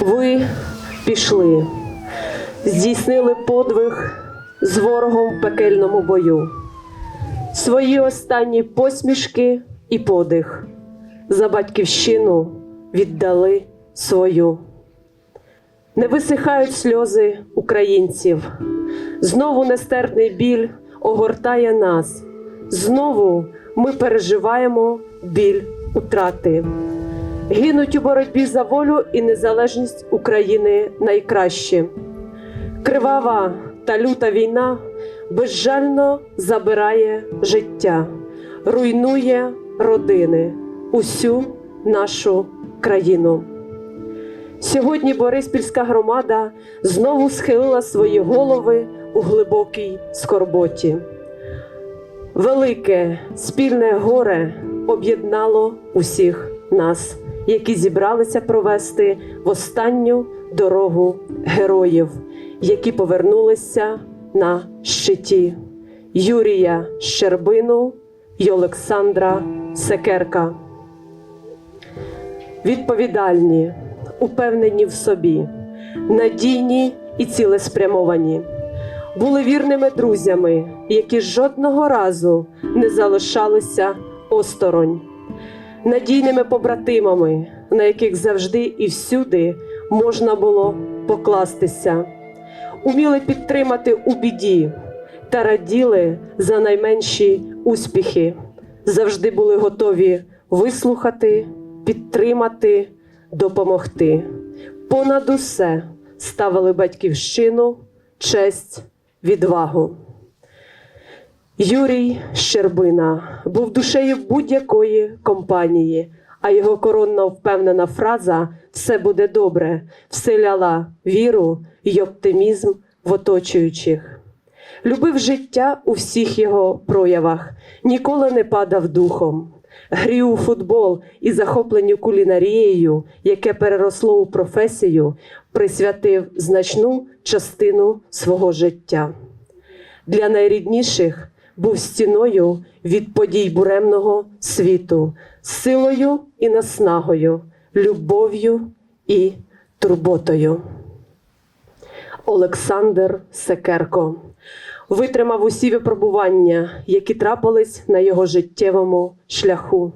Ви пішли, здійснили подвиг з ворогом в пекельному бою. Свої останні посмішки і подих за батьківщину віддали свою. Не висихають сльози українців. Знову нестерпний біль огортає нас. Знову ми переживаємо біль утрати. Гинуть у боротьбі за волю і незалежність України найкраще. Кривава та люта війна безжально забирає життя, руйнує родини, усю нашу країну. Сьогодні Бориспільська громада знову схилила свої голови у глибокій скорботі. Велике спільне горе об'єднало усіх нас, які зібралися провести в останню дорогу героїв, які повернулися на щиті. Юрія Щербину й Олександра Секерка. Відповідальні, упевнені в собі, надійні і цілеспрямовані. Були вірними друзями, які жодного разу не залишалися осторонь, надійними побратимами, на яких завжди і всюди можна було покластися, уміли підтримати у біді та раділи за найменші успіхи, завжди були готові вислухати, підтримати, допомогти. Понад усе ставили батьківщину, честь, відвагу. Юрій Щербина був душею будь-якої компанії, а його коронна впевнена фраза Все буде добре вселяла віру й оптимізм в оточуючих. Любив життя у всіх його проявах, ніколи не падав духом. Грів у футбол і захопленню кулінарією, яке переросло у професію, присвятив значну частину свого життя. Для найрідніших був стіною від подій буремного світу, силою і наснагою, любов'ю і турботою. Олександр Секерко витримав усі випробування, які трапились на його життєвому шляху.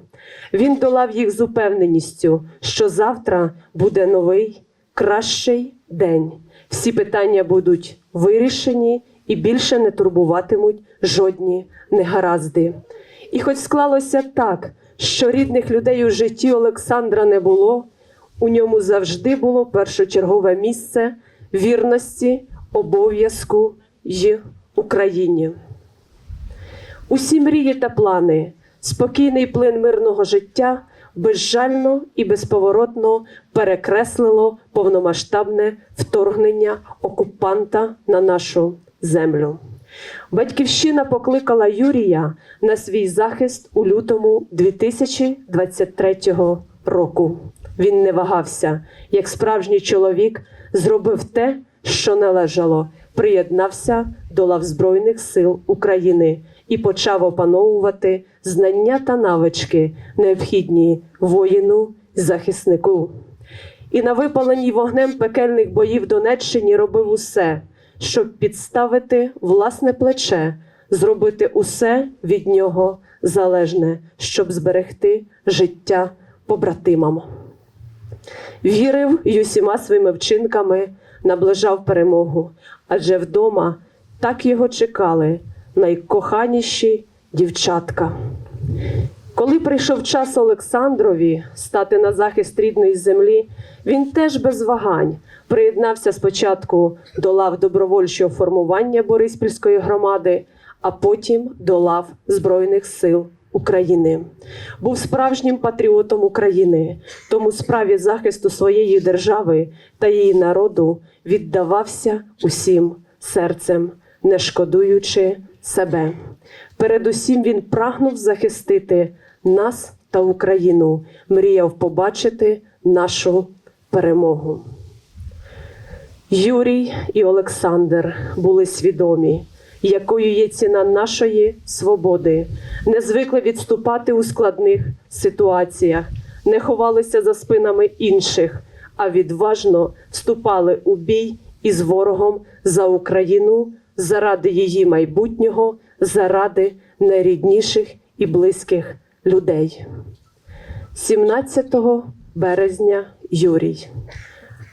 Він долав їх з упевненістю, що завтра буде новий, кращий день. Всі питання будуть вирішені і більше не турбуватимуть жодні негаразди. І хоч склалося так, що рідних людей у житті Олександра не було, у ньому завжди було першочергове місце вірності, обов'язку й Україні. Усі мрії та плани, спокійний плин мирного життя безжально і безповоротно перекреслило повномасштабне вторгнення окупанта на нашу землю. Батьківщина покликала Юрія на свій захист у лютому 2023 року. Він не вагався, як справжній чоловік зробив те, що належало, приєднався до лав Збройних сил України і почав опановувати знання та навички, необхідні воїну захиснику. І на випаленій вогнем пекельних боїв Донеччині робив усе, щоб підставити власне плече, зробити усе від нього залежне, щоб зберегти життя побратимам. Вірив і усіма своїми вчинками наближав перемогу, адже вдома так його чекали найкоханіші дівчатка. Коли прийшов час Олександрові стати на захист рідної землі, він теж без вагань приєднався спочатку до лав добровольчого формування Бориспільської громади, а потім до лав Збройних сил України. Був справжнім патріотом України, тому справі захисту своєї держави та її народу віддавався усім серцем, не шкодуючи себе. Передусім він прагнув захистити нас та Україну, мріяв побачити нашу перемогу. Юрій і Олександр були свідомі, якою є ціна нашої свободи, не звикли відступати у складних ситуаціях, не ховалися за спинами інших, а відважно вступали у бій із ворогом за Україну заради її майбутнього, заради найрідніших і близьких людей. 17 березня Юрій,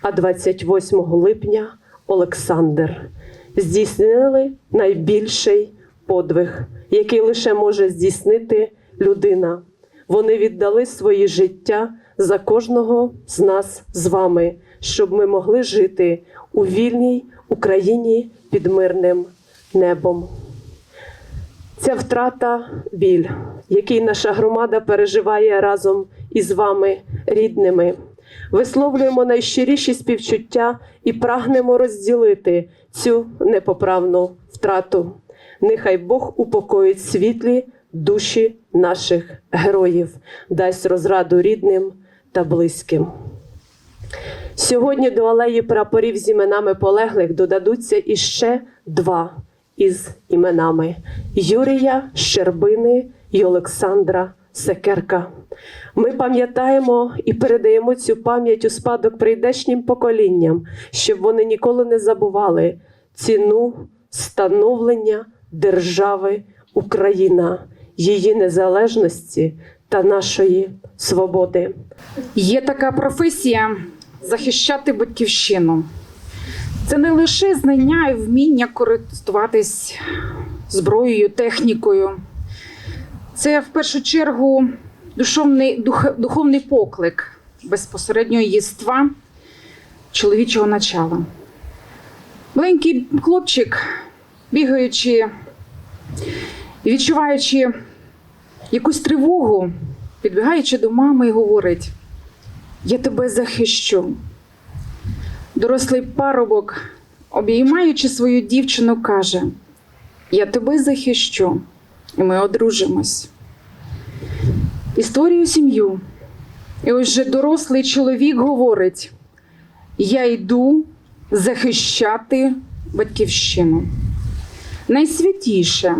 а 28 липня Олександр здійснили найбільший подвиг, який лише може здійснити людина. Вони віддали свої життя за кожного з нас з вами, щоб ми могли жити у вільній Україні під мирним небом. Ця втрата біль, який наша громада переживає разом із вами, рідними. Висловлюємо найщиріші співчуття і прагнемо розділити цю непоправну втрату. Нехай Бог упокоїть світлі душі наших героїв, дасть розраду рідним та близьким. Сьогодні до алеї прапорів з іменами полеглих додадуться іще два із іменами Юрія Щербини і Олександра Секерка. Ми пам'ятаємо і передаємо цю пам'ять у спадок прийдешнім поколінням, щоб вони ніколи не забували ціну становлення держави Україна, її незалежності та нашої свободи. Є така професія захищати батьківщину. Це не лише знання і вміння користуватись зброєю, технікою. Це в першу чергу душовний, дух, духовний поклик безпосереднього єства чоловічого начала. Маленький хлопчик, бігаючи і відчуваючи якусь тривогу, підбігаючи до мами і говорить: Я тебе захищу. Дорослий парубок, обіймаючи свою дівчину, каже: Я тебе захищу, і ми одружимось. І створюю сім'ю. І ось же дорослий чоловік говорить: Я йду захищати батьківщину. Найсвятіше,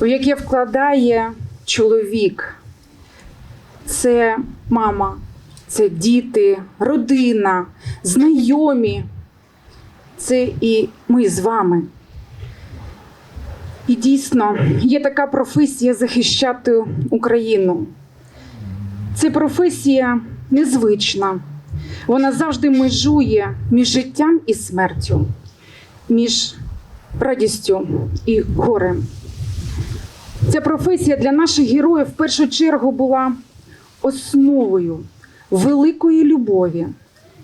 в яке вкладає чоловік, це мама, це діти, родина, знайомі. Це і ми з вами. І дійсно є така професія захищати Україну. Це професія незвична. Вона завжди межує між життям і смертю, між радістю і горем. Ця професія для наших героїв в першу чергу була основою великої любові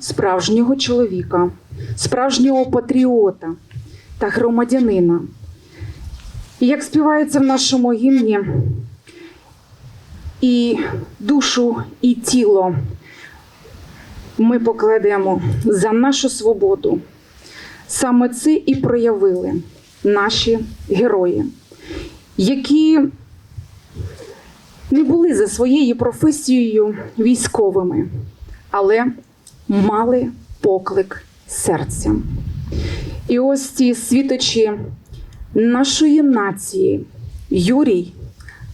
справжнього чоловіка, справжнього патріота та громадянина. І як співається в нашому гімні, і душу, і тіло ми покладемо за нашу свободу. Саме це і проявили наші герої, які не були за своєю професією військовими, але мали поклик серця. І ось ці світочі нашої нації, Юрій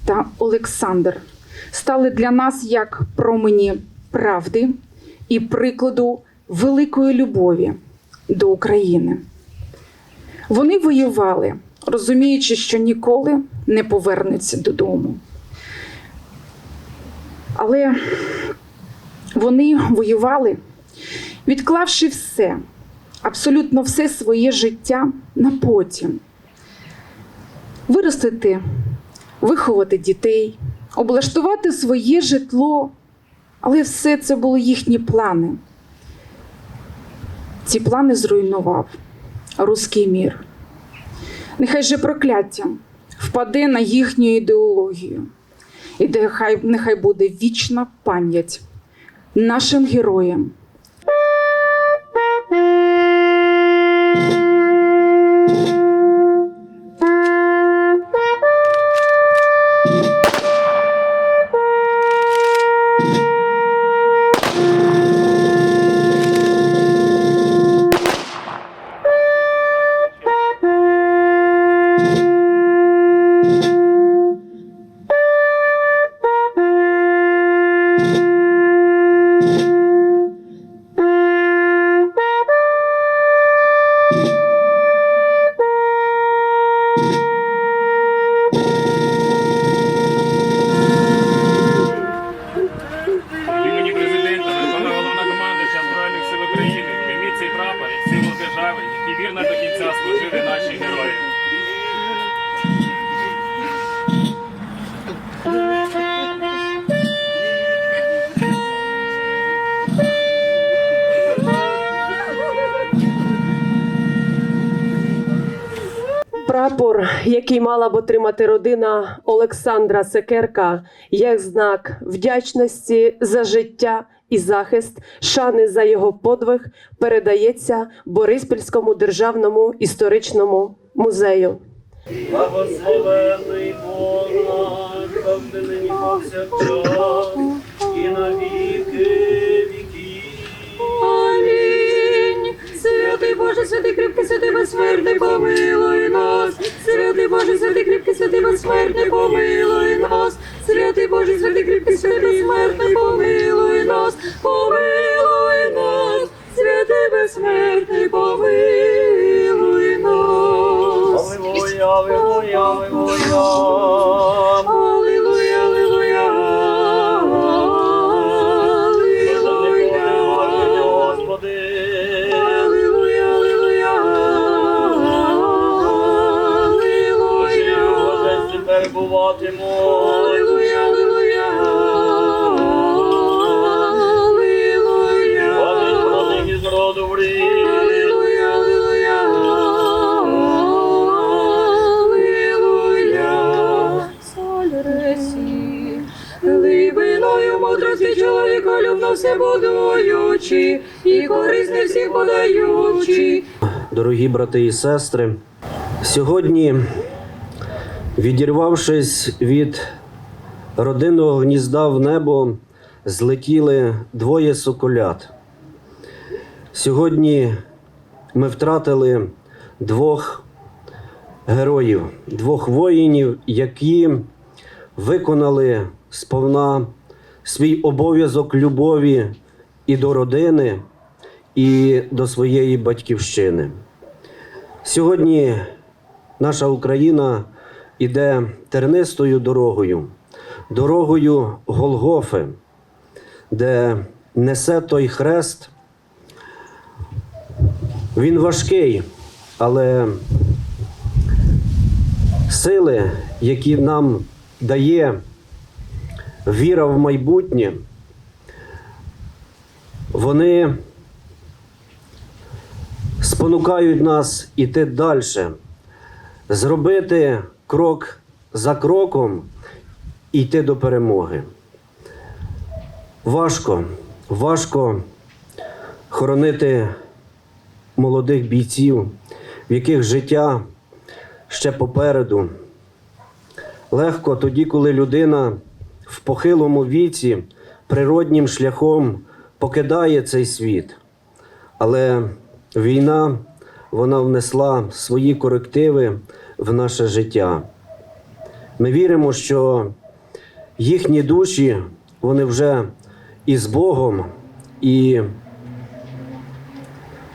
та Олександр, стали для нас як промені правди і прикладу великої любові до України. Вони воювали, розуміючи, що ніколи не повернуться додому. Але вони воювали, відклавши все, абсолютно все своє життя на потім. Виростити, виховати дітей, облаштувати своє житло, але все це були їхні плани. Ці плани зруйнував руський мір. Нехай же прокляття впаде на їхню ідеологію. І нехай, буде вічна пам'ять нашим героям. Прапор, який мала б отримати родина Олександра Секерка, як знак вдячності за життя і захист, шани за його подвиг, передається Бориспільському державному історичному музею. Благословений Бог нині повсякчас, і на Святий Боже, святий кріпкий, святий безсмертний, помилуй нас. Святий Боже, святий кріпкий, святий безсмертний, помилуй нас. Святий Боже, святий кріпкий, святий безсмертний, помилуй нас. Помилуй нас. Святий безсмертний, помилуй нас. Аллилуйя, аллилуйя, аллилуйя. Тепер буватиму. Аллилуйя, аллилуйя. Аллилуйя. Амінь, понині з роду в рік. Аллилуйя, аллилуйя. Аллилуйя. Соль ресі, глибиною мудрості чоловіка любно все будуючи, і корисне всіх подаючи. Дорогі брати і сестри, сьогодні, відірвавшись від родинного гнізда в небо, злетіли двоє соколят. Сьогодні ми втратили двох героїв, двох воїнів, які виконали сповна свій обов'язок любові і до родини, і до своєї батьківщини. Сьогодні наша Україна іде тернистою дорогою, дорогою Голгофи, де несе той хрест. Він важкий, але сили, які нам дає віра в майбутнє, вони спонукають нас іти далі, зробити крок за кроком йти до перемоги. Важко, важко хоронити молодих бійців, в яких життя ще попереду. Легко тоді, коли людина в похилому віці природнім шляхом покидає цей світ. Але війна вона внесла свої корективи в наше життя. Ми віримо, що їхні душі вони вже і з Богом, і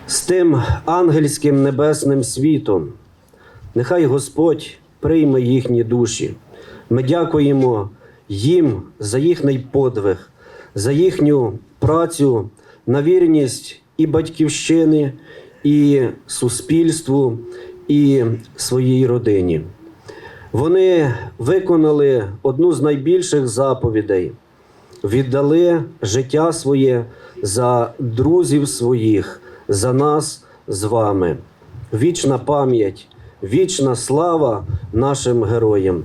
з тим ангельським небесним світом. Нехай Господь прийме їхні душі. Ми дякуємо їм за їхній подвиг, за їхню працю на вірність і батьківщини, і суспільству, і своїй родині. Вони виконали одну з найбільших заповідей, віддали життя своє за друзів своїх, за нас з вами. Вічна пам'ять, вічна слава нашим героям.